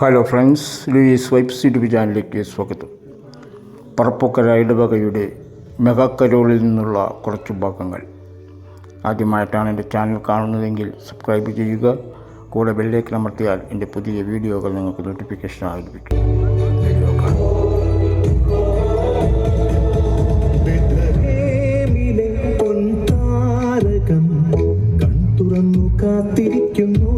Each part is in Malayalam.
Hello friends Louis vibes YouTube ചാനലിലേക്ക് സ്വാഗതം. പറപ്പൊക്കര ഇടവകയുടെ മെഗാക്കരോളിൽ നിന്നുള്ള കുറച്ച് ഭാഗങ്ങൾ. ആദ്യമായിട്ടാണ് എന്റെ ചാനൽ കാണുന്നതെങ്കിൽ സബ്സ്ക്രൈബ് ചെയ്യുക. കൂടെ ബെല്ലേക്ക് അമർത്തിയാൽ എന്റെ പുതിയ വീഡിയോകൾ നിങ്ങൾക്ക് നോട്ടിഫിക്കേഷൻ ആരംഭിക്കും കാത്തിരിക്കുന്നു.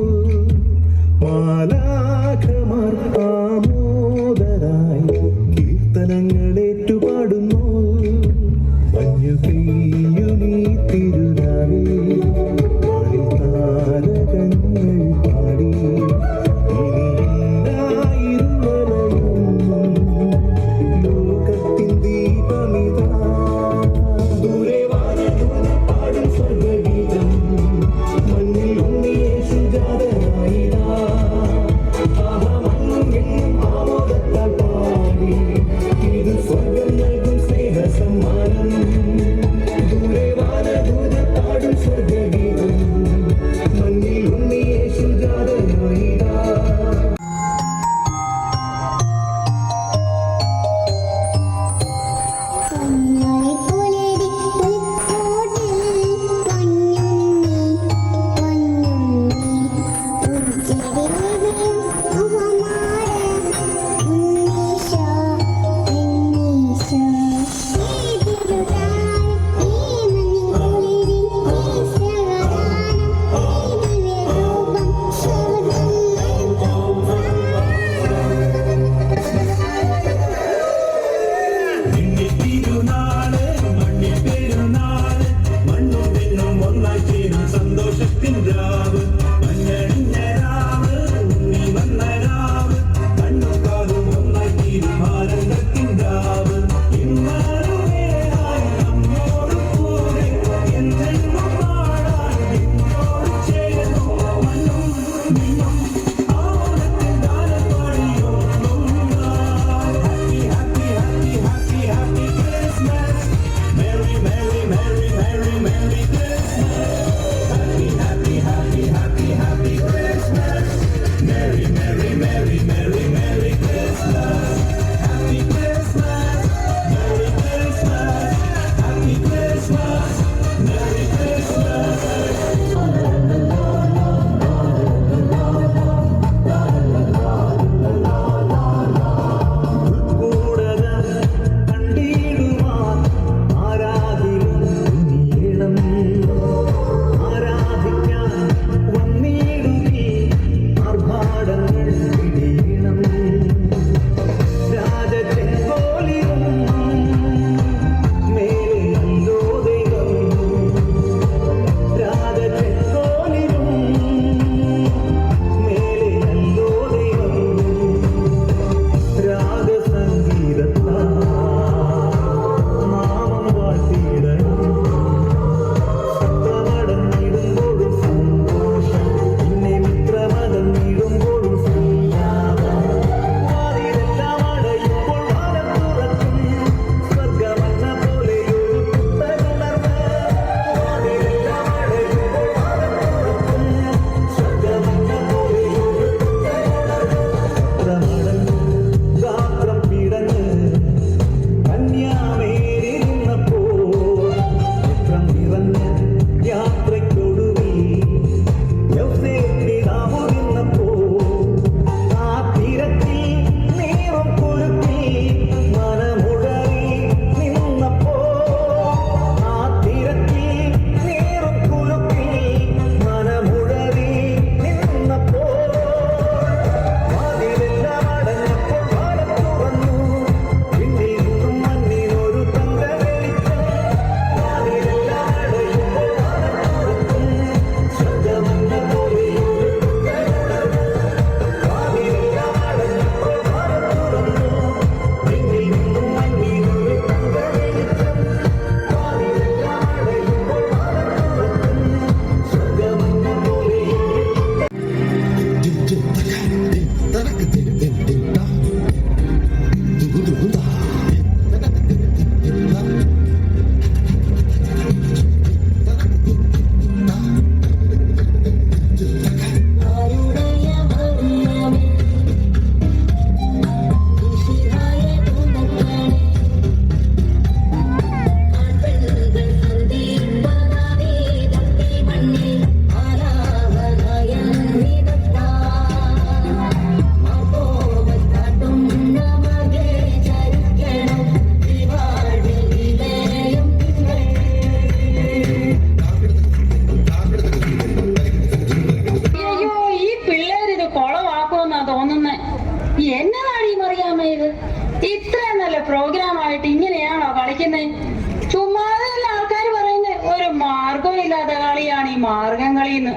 കഥകളിയാണ് ഈ മാർഗം കളി എന്ന്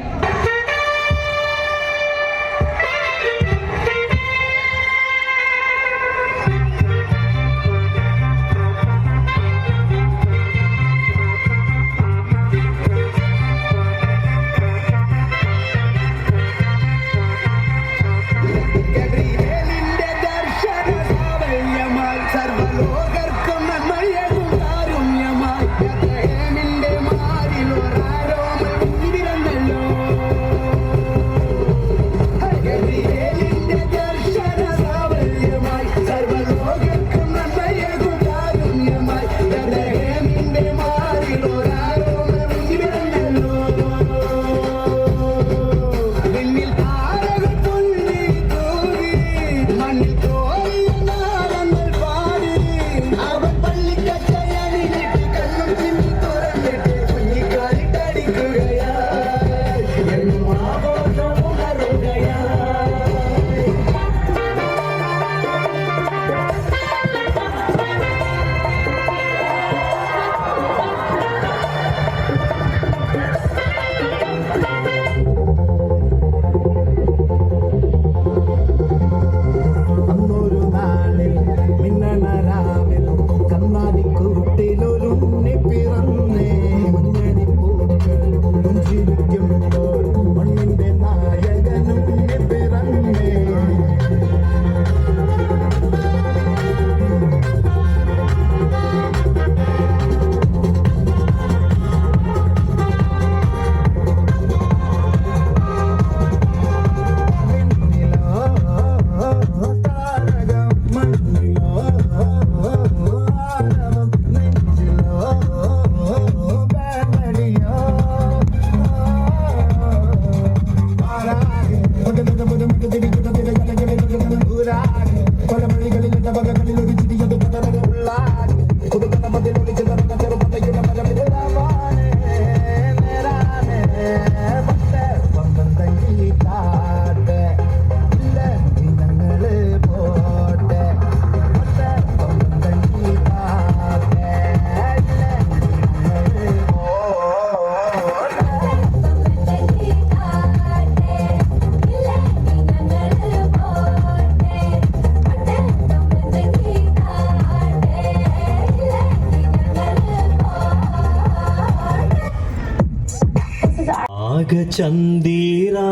యుగ చందీరా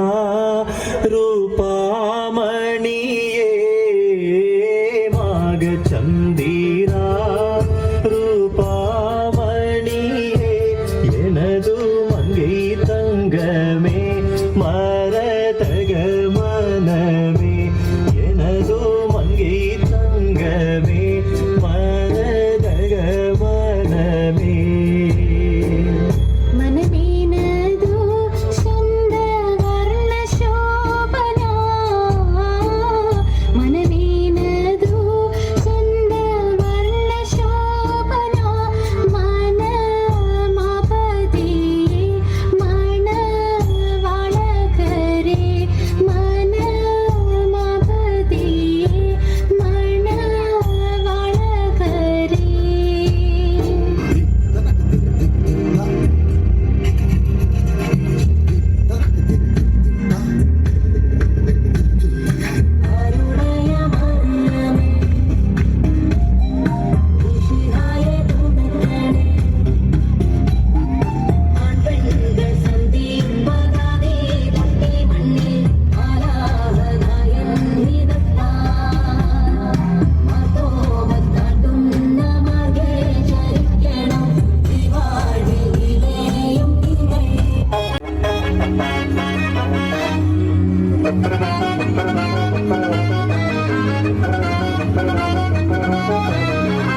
రూపా